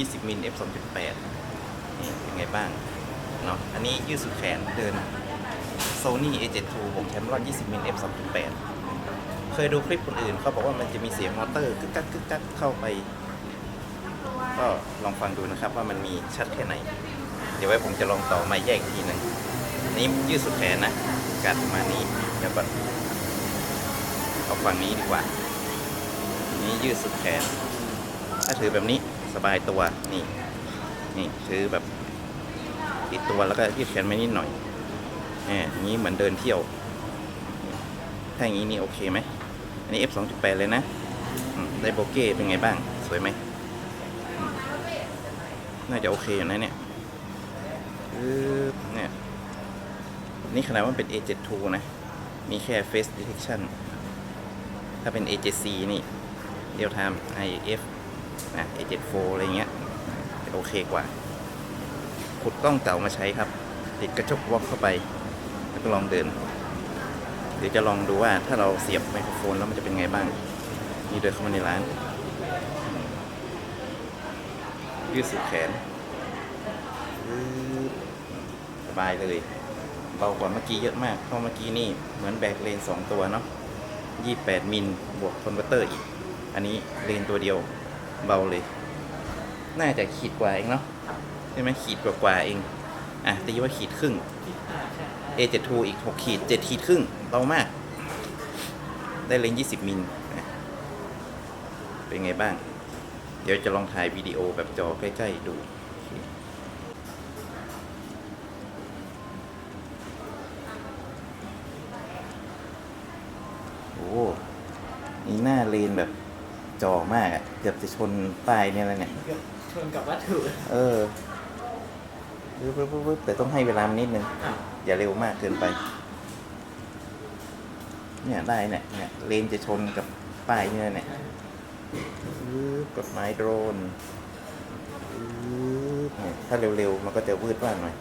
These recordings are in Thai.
20มิล f 2.8นี่เป็นไงบ้างเนาะอันนี้ยืดสุดแขนเดิน Sony A7 II บวกแ a ม r อน20มิล f 2.8เคยดูคลิปคนอื่นเขาบอกว่ามันจะมีเสียงมอเตอร์กึกกักกึกกักเข้าไป ก็ลองฟังดูนะครับว่ามันมีชัดแค่ไหน เดี๋ยวไว้ผมจะลองต่อไมาแยกทีนึงอันนี้ยืดสุดแขนนะการประมานี้เดี๋ยวก่อนเอาฝั่งนี้ดีกว่า นี้ยืดสุดแขน ถ้าถือแบบนี้ สบายตัวนี่นี่ถือแบบติดตัวแล้วก็ยืดแขนไม่นิดหน่อยแหมอย่างนี้เหมือนเดินเที่ยว ถ้าอย่างนี้นี่โอเคไหมอันนี้ F 2.8เลยนะได้โบเก้เป็นไงบ้าง สวยไหมน่าจะโอเคอยู่นะเนี่ยเนี่ย นี่ขนาดว่าเป็น A7 II นะ มีแค่ Face Detection ถ้าเป็น A7C นี่ Real Time IF นะ A74 อะไรเงี้ยจะโอเคกว่า ขุดกล้องเก่ามาใช้ครับ ติดกระจกวอล์กเข้าไป แล้วก็ลองเดินเดี๋ยวจะลองดูว่าถ้าเราเสียบไมโครโฟนแล้วมันจะเป็นไงบ้าง นี่เดินเข้ามาในร้าน ยืดสุดแขนสบายเลยเบากว่าเมื่อกี้เยอะมาก เพราะเมื่อกี้นี่เหมือนแบกเลน 2 ตัวเนาะ 28 มิล บวกคอนเวอร์เตอร์อีก อันนี้เลนตัวเดียว เบาเลย น่าจะขีดกว่าเองเนาะใช่ไหมขีดกว่ากว่าเอง อะตีว่าขีดครึ่ง A7 II อีก 6 ขีด 7 ขีดครึ่งเบามาก ได้เลนส์20 มิลเป็นไงบ้าง เดี๋ยวจะลองถ่ายวิดีโอแบบจอใกล้ ๆ ดูโอเคโอ้นี่หน้าเลนแบบ จอมากอะเกือบจะชนป้ายเนี่ยแล้วเนี่ยเกือบชนกับวัตถุเออปึ๊บปึ๊บปึ๊บปึ๊บแต่ต้องให้เวลามันนิดนึง อะอย่าเร็วมากเกินไป เนี่ยได้เนี่ยเนี่ยเลนจะชนกับป้ายเนี่ยเนี่ยปึ๊บกดไม้โดรนปึ๊บเนี่ยถ้าเร็วๆ มันก็จะวืดว่านหน่อย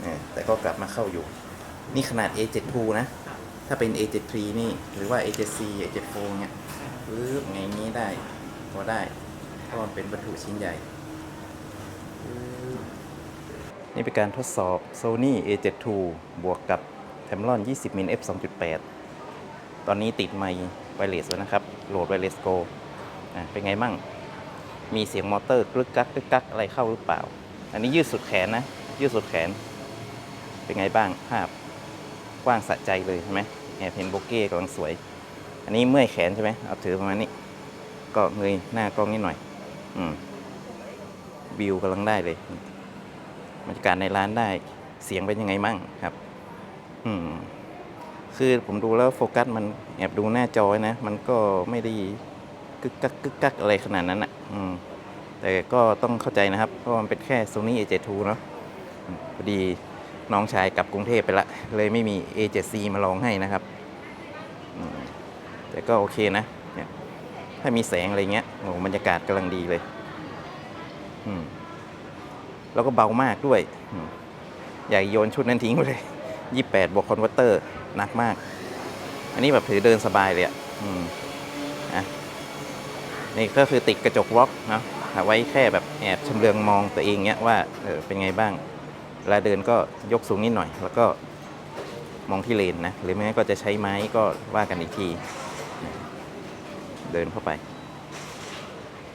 เนี่ยแต่ก็กลับมาเข้าอยู่ นี่ขนาด A7 II นะ ถ้าเป็น A73 นี่หรือว่า A7C A74 เนี่ยปึ๊บไงงี้ได้พอได้เพราะมันเป็นวัตถุชิ้นใหญ่ นี่เป็นการทดสอบ Sony A7 II บวกกับ Tamron 20มิล f 2.8 ตอนนี้ติดไมค์ไวเลสแล้วนะครับ โหลดไวเลสโกอะเป็นไงมั่ง มีเสียงมอเตอร์กรึกกักกรึกกักอะไรเข้าหรือเปล่า อันนี้ยืดสุดแขนนะ ยืดสุดแขน เป็นไงบ้างภาพกว้างสะใจเลยใช่ไหม แอบเห็นโบเก้กำลังสวย อันนี้เมื่อยแขนใช่ไหมเอาถือประมาณนี้ ก็เงยหน้ากล้องนิดหน่อย อืมวิวกำลังได้เลยบรรยากาศในร้านได้เสียงเป็นยังไงมั่งครับ อืมคือผมดูแล้วโฟกัสมันแอบดูหน้าจอนะ มันก็ไม่ได้กึกกักกึกกักอะไรขนาดนั้นอะ อืมแต่ก็ต้องเข้าใจนะครับ เพราะมันเป็นแค่ Sony A7 II เนาะพอดี น้องชายกลับกรุงเทพไปละ เลยไม่มี A7C มาลองให้นะครับ แต่ก็โอเคนะเนี่ยถ้ามีแสงอะไรเงี้ยโอ้บรรยากาศกำลังดีเลย แล้วก็เบามากด้วย อยากโยนชุดนั้นทิ้งไปเลยยี่แปดบวกคอนเวอร์เตอร์หนักมาก อันนี้แบบถือเดินสบายเลยอะอะ นี่ก็คือติดกระจกวอล์กเนาะเอาไว้แค่แบบแอบชำเลืองมองตัวเองเนี้ยว่าเออเป็นไงบ้าง เวลาเดินก็ยกสูงนิดหน่อย แล้วก็มองที่เลนนะ หรือไม่งั้นก็จะใช้ไม้ก็ว่ากันอีกที เดินเข้าไป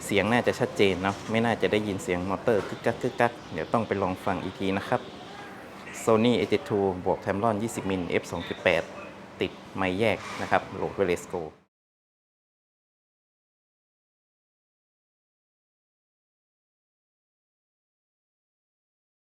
เสียงน่าจะชัดเจนเนาะ ไม่น่าจะได้ยินเสียงมอเตอร์กึกกักกึกกัก เดี๋ยวต้องไปลองฟังอีกทีนะครับ Sony A7 II บวก Tamron 20 มิล f 2.8ติดไมค์แยกนะครับโหลดเวเลสโก